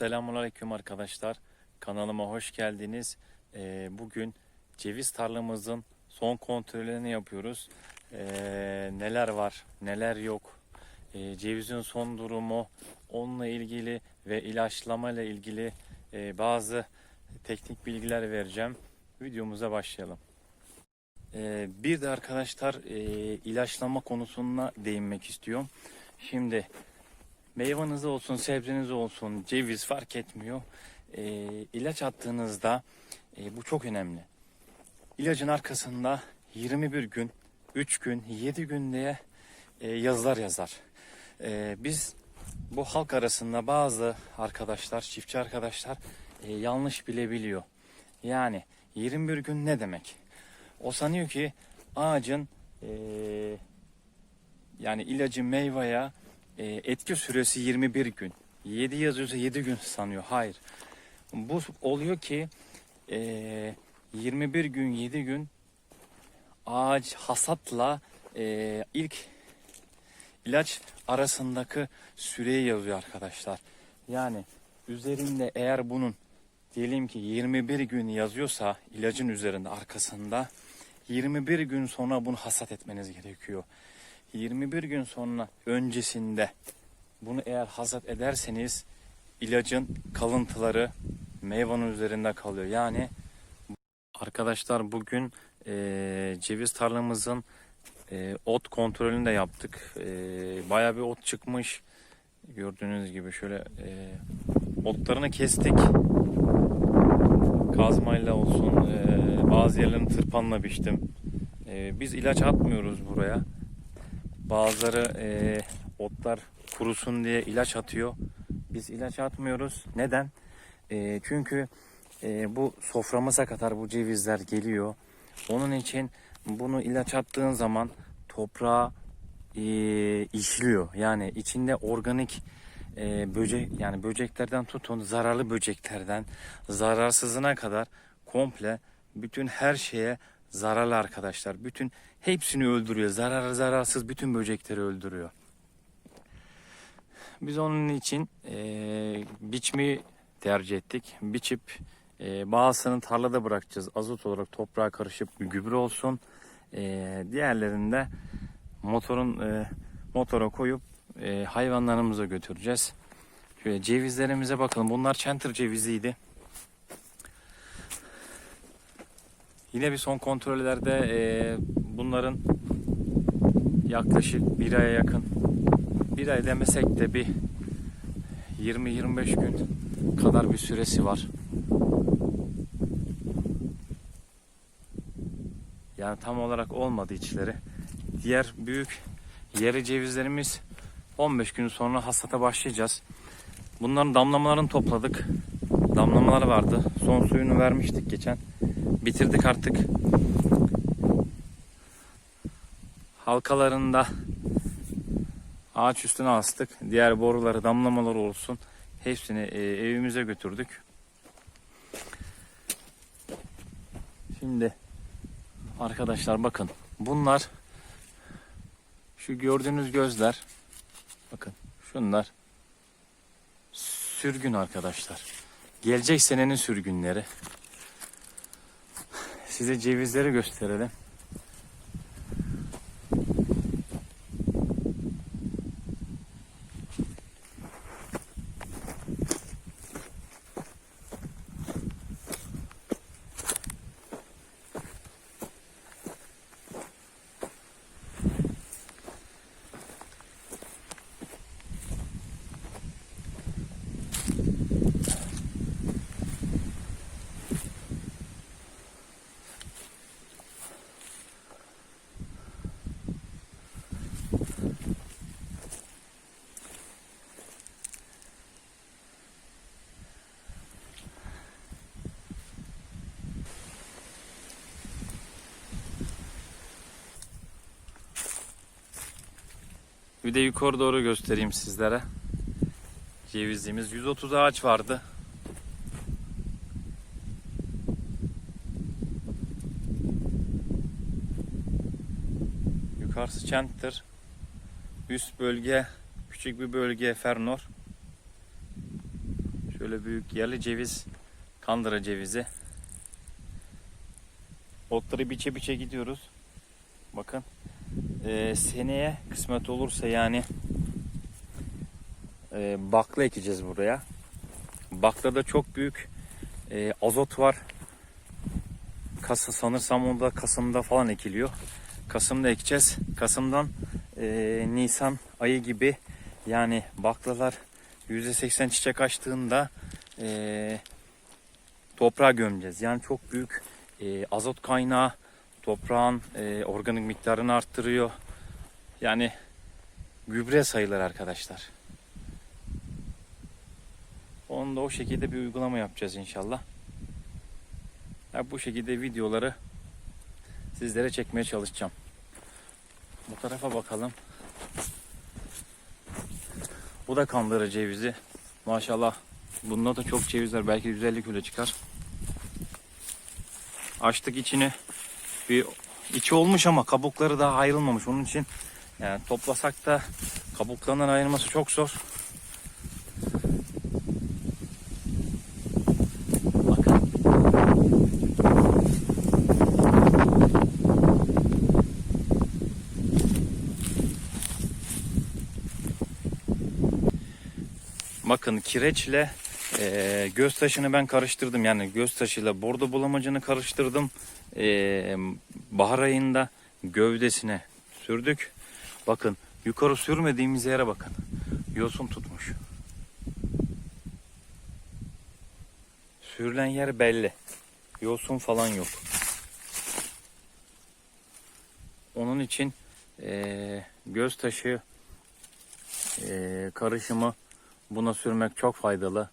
Selamünaleyküm arkadaşlar. Kanalıma hoş geldiniz. Ee, bugün ceviz tarlamızın son kontrollerini yapıyoruz. Ee, neler var, neler yok. Ee, cevizin son durumu, onunla ilgili ve ilaçlama ile ilgili e, bazı teknik bilgiler vereceğim. Videomuza başlayalım. Ee, bir de arkadaşlar e, ilaçlama konusuna değinmek istiyorum. Şimdi meyvanız olsun, sebzeniz olsun, ceviz fark etmiyor. E, ilaç attığınızda e, bu çok önemli. İlacın arkasında 21 gün, 3 gün, 7 gün diye e, yazılar yazar. E, biz bu halk arasında bazı arkadaşlar, çiftçi arkadaşlar e, yanlış bilebiliyor. Yani 21 gün ne demek? O sanıyor ki ağacın e, yani ilacı meyveye etki süresi 21 gün. 7 yazıyorsa 7 gün sanıyor. Hayır. Bu oluyor ki e, 21 gün 7 gün ağaç hasatla e, ilk ilaç arasındaki süreyi yazıyor arkadaşlar. Yani üzerinde eğer bunun diyelim ki 21 gün yazıyorsa ilacın üzerinde arkasında 21 gün sonra bunu hasat etmeniz gerekiyor. 21 gün sonra öncesinde bunu eğer hasat ederseniz ilacın kalıntıları meyvanın üzerinde kalıyor. Yani arkadaşlar bugün eee, ceviz tarlamızın eee, ot kontrolünü de yaptık. Eee bayağı bir ot çıkmış. Gördüğünüz gibi şöyle eee, otlarını kestik. Kazmayla olsun eee, bazı yerlerini tırpanla biçtim. Eee, biz ilaç atmıyoruz buraya. Bazıları eee, otlar kurusun diye ilaç atıyor. Biz ilaç atmıyoruz. Neden? Eee, çünkü eee, bu soframıza kadar bu cevizler geliyor. Onun için bunu ilaç attığın zaman toprağa eee, işliyor. Yani içinde organik eee, böcek yani böceklerden tutun zararlı böceklerden zararsızına kadar komple bütün her şeye zararlı arkadaşlar. Bütün hepsini öldürüyor. Zarar zararsız bütün böcekleri öldürüyor. Biz onun için eee biçmeyi tercih ettik. Biçip eee bazısını tarlada bırakacağız. Azot olarak toprağa karışıp bir gübre olsun. Eee diğerlerini motorun eee, motora koyup eee, hayvanlarımıza götüreceğiz. Şöyle cevizlerimize bakalım. Bunlar çentır ceviziydi. Yine bir son kontrollerde eee, bunların yaklaşık bir aya yakın bir ay demesek de bir 20-25 gün kadar bir süresi var. Yani tam olarak olmadı içleri. Diğer büyük yeri cevizlerimiz 15 gün sonra hasata başlayacağız. Bunların damlamalarını topladık. Damlamalar vardı. Son suyunu vermiştik geçen. Bitirdik artık. Halkalarında ağaç üstüne astık. Diğer boruları damlamaları olsun. Hepsini e, evimize götürdük. Şimdi arkadaşlar bakın bunlar şu gördüğünüz gözler bakın şunlar sürgün arkadaşlar. Gelecek senenin sürgünleri. Size cevizleri gösterelim. Bir de yukarı doğru göstereyim sizlere. Cevizliğimiz 130 ağaç vardı. Yukarısı Çent'tir. Üst bölge küçük bir bölge Fernor. Şöyle büyük yerli ceviz, kandıra cevizi. Otları biçe biçe gidiyoruz. Bakın. Ee, seneye kısmet olursa yani e, bakla ekeceğiz buraya. Baklada çok büyük e, azot var. Kasa sanırsam onda Kasım'da falan ekiliyor. Kasım'da ekeceğiz. Kasım'dan e, Nisan ayı gibi yani baklalar %80 çiçek açtığında e, toprağa gömeceğiz. Yani çok büyük e, azot kaynağı toprağın e, organik miktarını arttırıyor. Yani gübre sayılır arkadaşlar. Onu da o şekilde bir uygulama yapacağız inşallah. Ya bu şekilde videoları sizlere çekmeye çalışacağım. Bu tarafa bakalım. Bu da kandıra cevizi. Maşallah bunda da çok ceviz var. Belki 150 kilo çıkar. Açtık içini. Bir içi olmuş ama kabukları daha ayrılmamış. Onun için yani toplasak da kabuklarından ayrılması çok zor. Bakın. Bakın kireçle e, göz taşını ben karıştırdım. Yani göz taşıyla bordo bulamacını karıştırdım. Bahar ayında gövdesine sürdük. Bakın yukarı sürmediğimiz yere bakın. Yosun tutmuş. Sürülen yer belli. Yosun falan yok. Onun için e, göz taşı e, karışımı buna sürmek çok faydalı.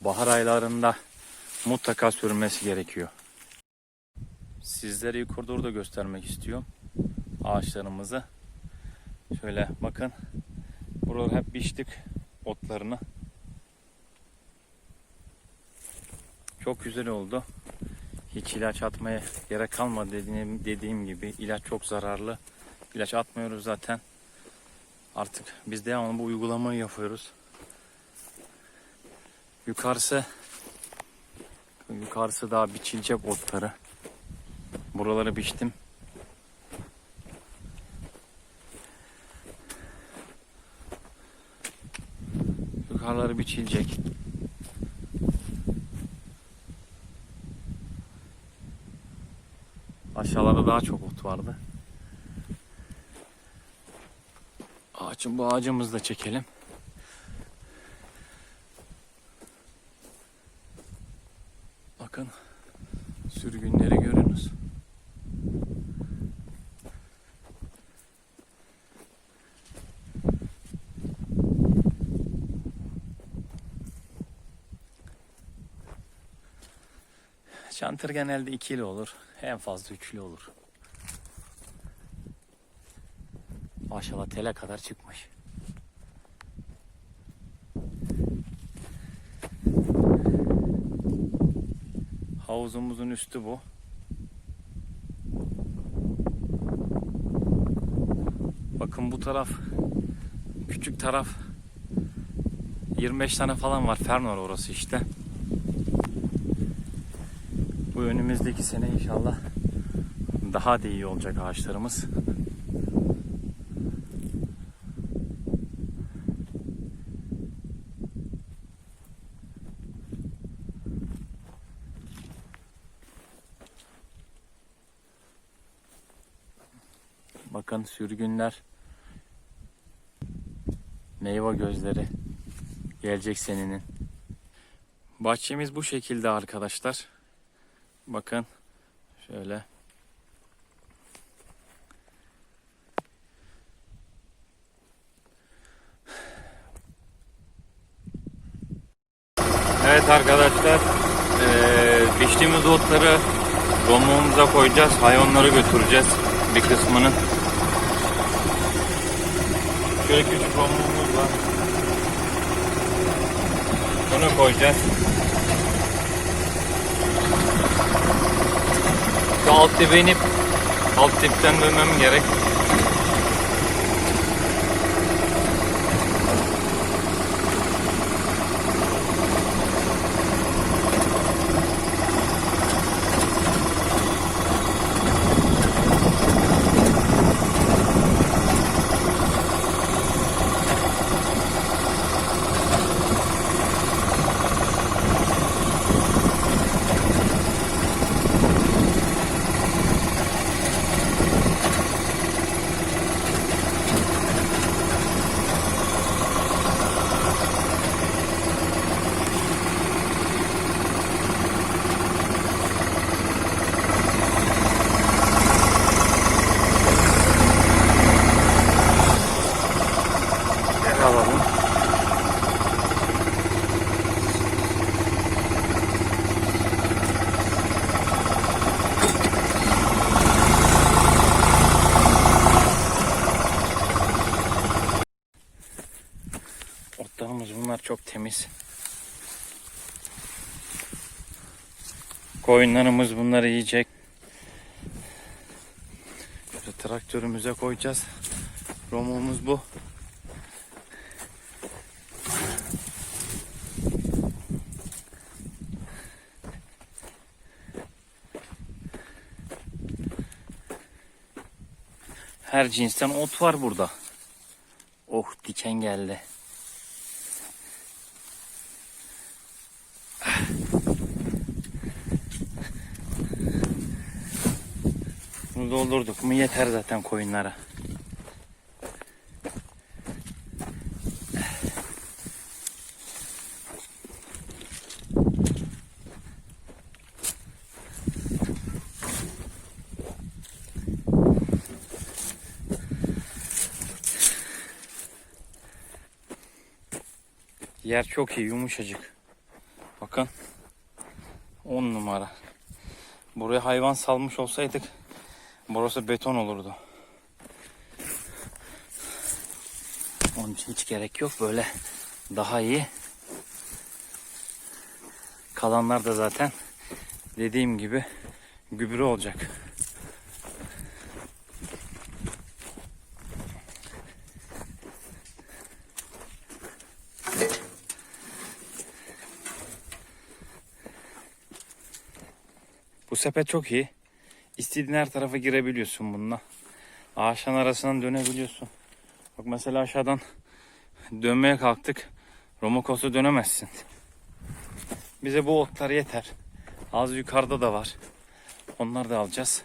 Bahar aylarında mutlaka sürmesi gerekiyor. Sizlere yukarıda da göstermek istiyorum ağaçlarımızı. Şöyle bakın. Buraları hep biçtik otlarını. Çok güzel oldu. Hiç ilaç atmaya gerek kalmadı dediğim, dediğim gibi. ilaç çok zararlı. İlaç atmıyoruz zaten. Artık biz devamlı bu uygulamayı yapıyoruz. Yukarısı yukarısı daha biçilecek otları. Buraları biçtim. Yukarıları biçilecek. Aşağılarda daha çok ot vardı. Ağacın bu ağacımızı da çekelim. Bakın sürgünleri görünüz. Çantır genelde ikili olur. En fazla üçlü olur. Maşallah tele kadar çıkmış. Havuzumuzun üstü bu. Bakın bu taraf küçük taraf 25 tane falan var. Fernor orası işte. Bu önümüzdeki sene inşallah daha da iyi olacak ağaçlarımız. Bakın sürgünler. Meyve gözleri. Gelecek senenin. Bahçemiz bu şekilde arkadaşlar. Bakın şöyle. Evet arkadaşlar. Biçtiğimiz otları domluğumuza koyacağız. Hayvanları götüreceğiz bir kısmını. Şöyle küçük romuğumuz var. Bunu koyacağız. Şu alt dibe inip alt dipten dönmem gerek. Otlarımız bunlar çok temiz. Koyunlarımız bunları yiyecek. Şöyle traktörümüze koyacağız. Romumuz bu. Her cinsten ot var burada. Oh diken geldi. Doldurduk mu yeter zaten koyunlara. Yer çok iyi, yumuşacık. Bakın. 10 numara. Buraya hayvan salmış olsaydık burası beton olurdu. Onun için hiç gerek yok. Böyle daha iyi. Kalanlar da zaten dediğim gibi gübre olacak. Bu sepet çok iyi. İstediğin her tarafa girebiliyorsun bununla. Ağaçların arasından dönebiliyorsun. Bak mesela aşağıdan dönmeye kalktık. Romokos'a dönemezsin. Bize bu otlar yeter. Az yukarıda da var. Onları da alacağız.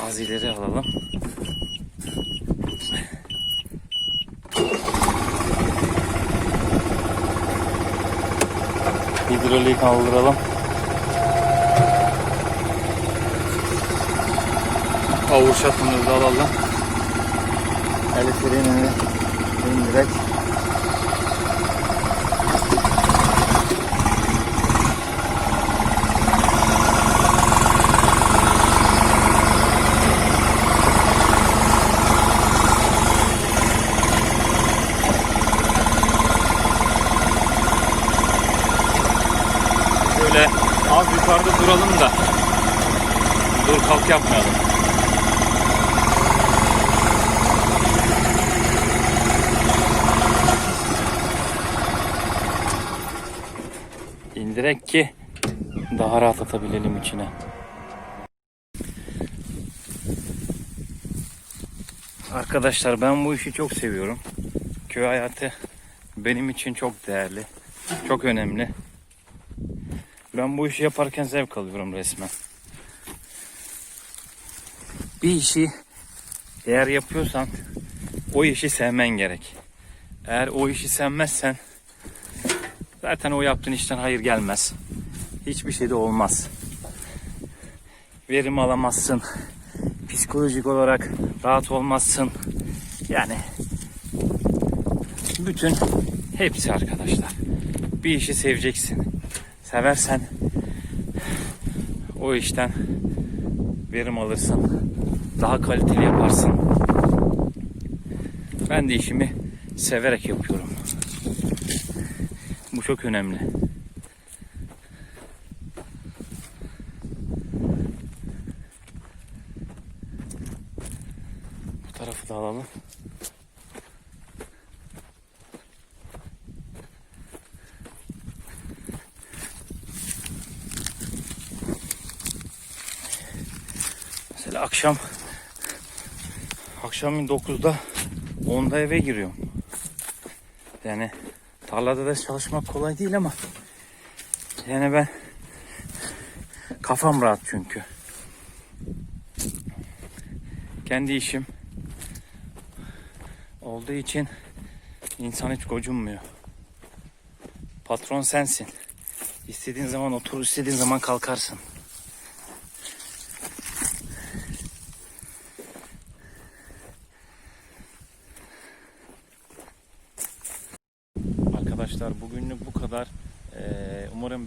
Az ileri alalım. Hidroliği kaldıralım. Avur şatımızı alalım. El indirek. Şöyle az yukarıda duralım da dur kalk yapmayalım. İndirek ki daha rahat atabilelim içine. Arkadaşlar ben bu işi çok seviyorum. Köy hayatı benim için çok değerli. Çok önemli. Ben bu işi yaparken zevk alıyorum resmen. Bir işi eğer yapıyorsan o işi sevmen gerek. Eğer o işi sevmezsen zaten o yaptığın işten hayır gelmez. Hiçbir şey de olmaz. Verim alamazsın. Psikolojik olarak rahat olmazsın. Yani bütün hepsi arkadaşlar. Bir işi seveceksin seversen o işten verim alırsın. Daha kaliteli yaparsın. Ben de işimi severek yapıyorum. Bu çok önemli. Bu tarafı da alalım. Mesela akşam akşam 9'da 10'da eve giriyorum. Yani tarlada da çalışmak kolay değil ama yani ben kafam rahat çünkü. Kendi işim olduğu için insan hiç gocunmuyor. Patron sensin. İstediğin zaman otur, istediğin zaman kalkarsın. Arkadaşlar bu bugünlük bu kadar. Ee, umarım